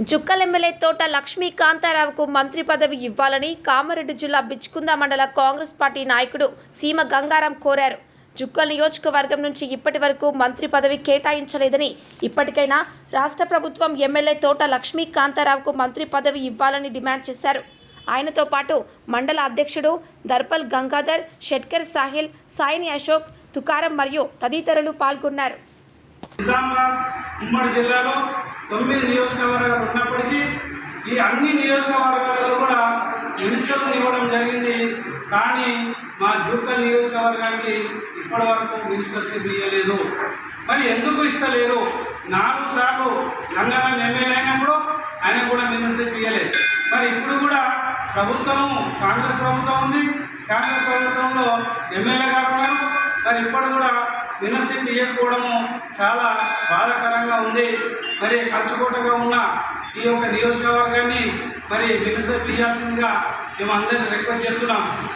Jukkal MLA తోట లక్ష్మీ కాంతారావుకు మంత్రి పదవి ఇవ్వాలని కామారెడ్డి జిల్లా బిచ్కుంద మండల కాంగ్రెస్ పార్టీ నాయకుడు సీమ గంగారాం కోరారు. జుక్కల్ నియోజకవర్గం నుంచి ఇప్పటి వరకు మంత్రి పదవి కేటాయించలేదని ఇప్పటికైనా రాష్ట్ర ప్రభుత్వం ఎమ్మెల్యే తోట లక్ష్మీ కాంతారావుకు మంత్రి పదవి ఇవ్వాలని డిమాండ్ చేశారు. ఆయనతో పాటు మండల అధ్యక్షుడు దర్పల్ గంగాధర్ షెట్కర్ సాహిల్ సాయిని అశోక్ తుకారం మరియు తదితరులు పాల్గొన్నారు. ఉమ్మడి జిల్లాలో తొమ్మిది నియోజకవర్గాలు ఉన్నప్పటికీ ఈ అన్ని నియోజకవర్గాలలో కూడా మినిస్టర్లు ఇవ్వడం జరిగింది. కానీ మా జూకల్ నియోజకవర్గానికి ఇప్పటి వరకు మినిస్టర్షిప్ ఇవ్వలేదు మరి ఎందుకు ఇస్తలేరు నాలుగు సార్లు గంగారాం ఎమ్మెల్యే అయినప్పుడు ఆయన కూడా మినిస్టర్షిప్ ఇవ్వలేదు మరి ఇప్పుడు కూడా ప్రభుత్వము కాంగ్రెస్ ప్రభుత్వం ఉంది. కాంగ్రెస్ ప్రభుత్వంలో ఎమ్మెల్యే గారు ఉన్నారు. మరి ఇప్పుడు కూడా విమర్శలు ఇవ్వకపోవడము చాలా బాధాకరంగా ఉంది. మరి కంచుకోటగా ఉన్న ఈ యొక్క నియోజకవర్గాన్ని మరి విమర్శలు ఇవ్వాల్సిందిగా మేము అందరినీ రిక్వెస్ట్ చేస్తున్నాం.